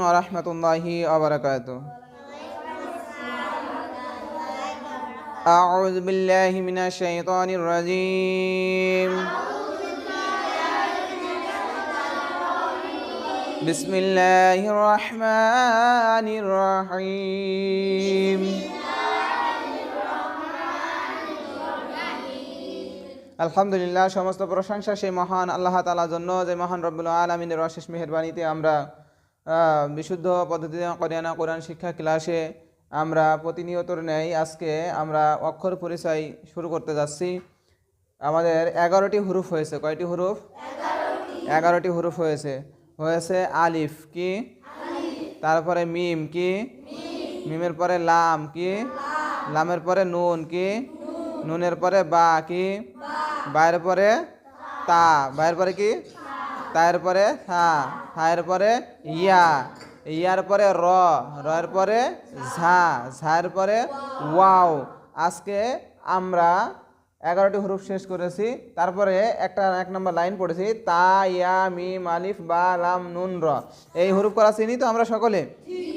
ورحمة الله وبركاته أعوذ بالله من الشيطان الرجيم بسم الله الرحمن الرحيم আলহামদুলিল্লাহ সমস্ত প্রশংসা সেই মহান আল্লাহ তালার জন্য যে মহান রব্বুল আলমিনের অশেষ মেহরবানিতে আমরা আহ, বিশুদ্ধ পদ্ধতিতে করিয়ানা কোরআন শিক্ষা ক্লাসে আমরা প্রতিনিয়তর নেই। আজকে আমরা অক্ষর পরিচয় শুরু করতে যাচ্ছি। আমাদের এগারোটি হুরুফ হয়েছে। কয়টি হুরুফ? এগারোটি হুরুফ হয়েছে। হয়েছে আলিফ কি? তারপরে মিম কি? মিমের পরে লাম কি? লামের পরে নুন কি? নুনের পরে বা কি? বাইয়ের পরে তা। বাইয়ের পরে কি? তায়ের পরে থা থায়ের পরে ইয়া, ইয়ার পরে র রের পরে ঝা ঝায়ের পরে ওয়াও। আজকে আমরা এগারোটি হুরুফ শেষ করেছি, তারপরে একটা এক নম্বর লাইন পড়েছি, তা, ইয়া, মিম, আলিফ, বা, লাম, নুন, র। এই হুরুফ করা চিনি তো আমরা সকলে?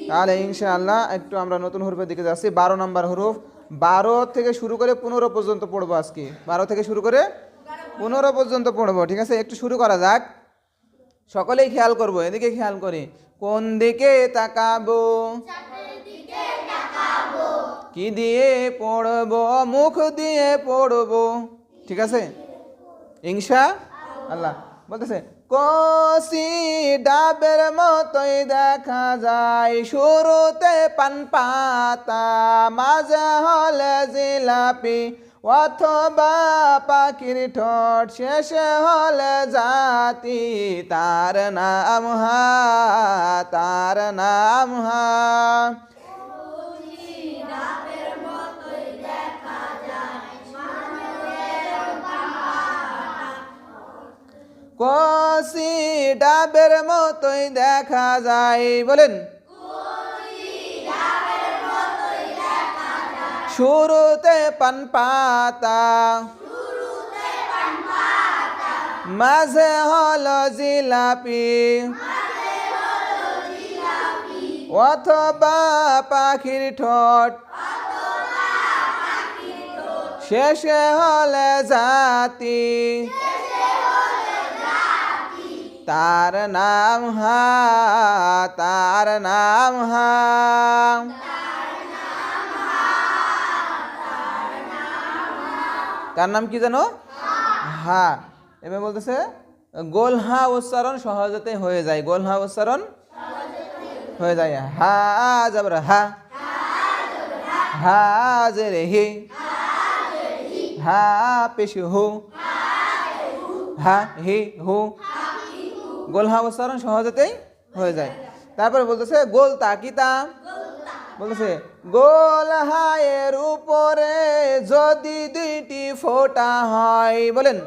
তাহলে ইনশাআল্লাহ একটু আমরা নতুন হুরুফের দিকে যাচ্ছি, বারো নম্বর হুরুফ বারো থেকে শুরু করে পনেরো পর্যন্ত পড়ব আজকে। বারো থেকে শুরু করে পনেরো পর্যন্ত পড়ব, ঠিক আছে? একটু শুরু করা যাক। সকলেই খেয়াল করব, এদিকে খেয়াল করি। কোন দিকে তাকাবো? কি দিয়ে পড়ব? মুখ দিয়ে পড়ব। ঠিক আছে? ইংসা আল্লাহ। বলতেছে কষি ডাবের মতোই দেখা যায়, শুরুতে পান পাতা, মাঝে হলে জিলাপি অথবা পাখির ঠোঁট শেষে হলে জাতি, তার নাম হা, তার নাম হা। কষি ডাবের মতোই দেখা যায়, বলেন। শুরুতে পান পাতা। মাঝে হলো জিলাপি। অথবা পাখির ঠোঁট। শেষে হলে জাতি। তার নাম হা, তার নাম হা। তার নাম কি জানো? হা। এবার বলতেছে, গোল হা উচ্চারণ সহজতে হয়ে যায়। গোল হা উচ্চারণ হয়ে যায়। হা যাবার হা। হা জেরে হি। হা পেশ হু। হা হি হু। গোল হা উচ্চারণ সহজতেই হয়ে যায়। তারপরে বলতেছে, গোল তাকিতা। বলতেছে, গোল হায়ের উপরে যদি দুইটি ফোঁটা হয়, বলেন।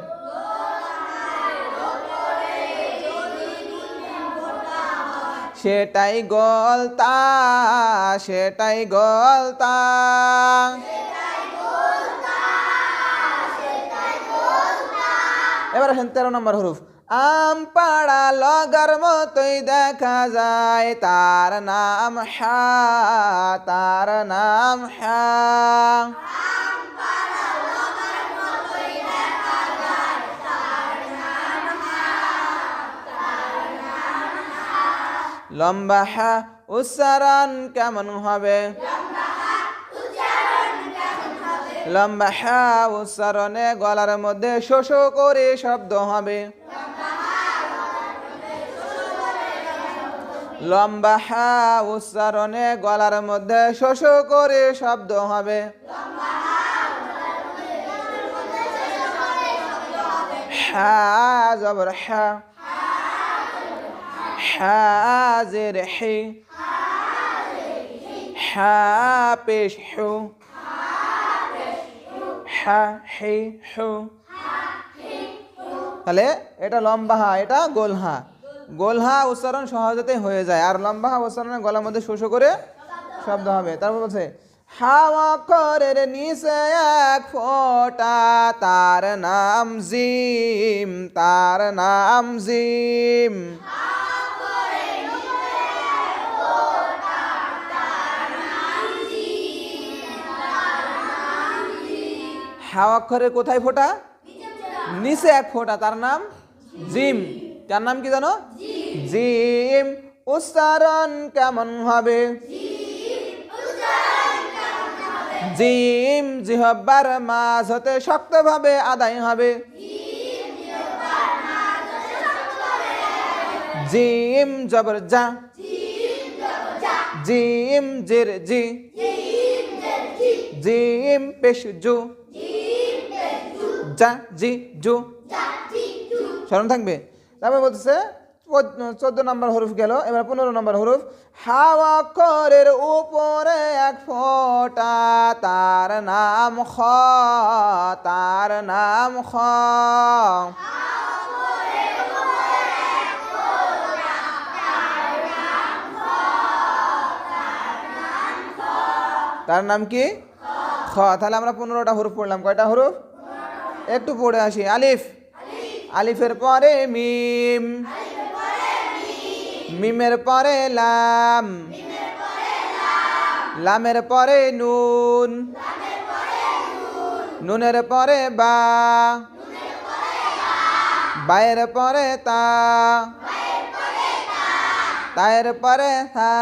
সেটাই গলতা সেটাই গলতা। এবার আসেন তেরো নম্বর হরুফ। আম পাড়া লগার মতোই দেখা যায়। তার নাম হা, তার নাম হা। লম্বা হা, উচ্চারণ কেমন হবে? লম্বা হা, উচ্চারণে গলার মধ্যে শোষ করে শব্দ হবে। লম্বা হা উচ্চারণে গলার মধ্যে শোষ করে শব্দ হবে। পেশ তাহলে এটা লম্বা হা, এটা গোল হা। গোলহা উচ্চারণ সহজতে হয়ে যায় আর লম্বা হা উচ্চারণে গলার মধ্যে শোষ করে শব্দ হবে। তারপর বলছে, হাওয়া করের নিচে এক ফোটা, তার নাম জিম, তার নাম জিম। হাওয়া অক্ষরের কোথায় ফোটা? নিচে এক ফোটা, তার নাম জিম। তার নাম কি জানো? জিম। উচ্চারণ কেমন হবে? জিম জিহব্বার মাঝ হতে শক্তভাবে আদায় হবে। জিম জবর যা জিম জের জি। জিম পেশ জু। যা জি, জু। স্মরণ থাকবে? তারপরে বলতেছে, চোদ্দ নম্বর হরুফ গেল, এবার পনেরো নম্বর হরুফ, হাওয়া করের উপরে এক ফোঁটা, তার নাম খ, তার নাম খ। তার নাম কি? খ। তাহলে আমরা পনেরোটা হরুফ পড়লাম, কয়টা হরুফ? একটু পড়ে আসি, আলিফ। আলিফের পরে মিম। মিমের পরে লাম। লামের পরে নুন। নুনের পরে বা। বায়ের পরে তা। তায়ের পরে থা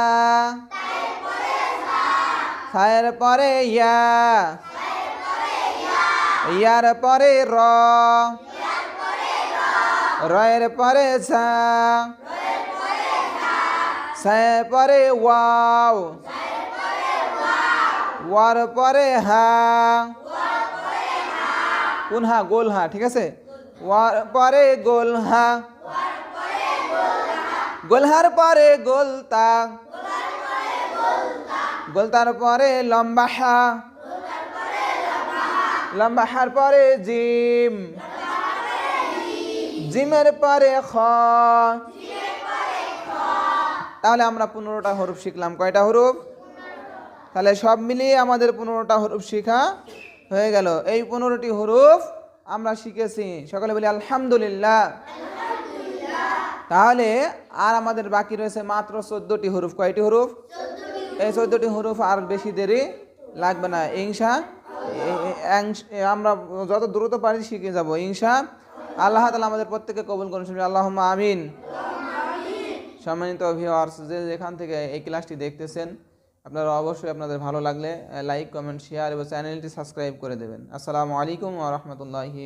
থায়ের পরে ইয়া। ইয়ার পরে র। রয়ের পরে পরে ওয়াও। ওয়ার পরে হা। কোন হা? গোল হা, ঠিক আছে? ওয়ার পরে গোল হা। গোলহার পরে গোলতা। গোলতার পরে লম্বা হা। লম্বা হার পরে জিম। জিমের পরে খ। তাহলে আমরা পনেরোটা হরফ শিখলাম। কয়টা হরফ? তাহলে সব মিলিয়ে আমাদের পনেরোটা হরফ শিখা হয়ে গেল। এই পনেরোটি হরুফ আমরা শিখেছি। সকালে বলি আলহামদুলিল্লাহ। তাহলে আর আমাদের বাকি রয়েছে মাত্র চোদ্দটি হরুফ। কয়টি হরুফ? এই চোদ্দটি হরুফ আর বেশি দেরি লাগবে না। ইংসা আমরা যত দ্রুত পারি শিখে যাব। ইংসা আল্লাহ তালা আমাদের প্রত্যেকে কবুল করুন। শুনবি আল্লাহ আমিন। সম্মানিত ভিওয়ার্স যে যেখান থেকে এই ক্লাসটি দেখতেছেন, আপনারা অবশ্যই আপনাদের ভালো লাগলে লাইক কমেন্ট শেয়ার এবং চ্যানেলটি সাবস্ক্রাইব করে দেবেন। আসসালামু আলাইকুম ও রাহমাতুল্লাহি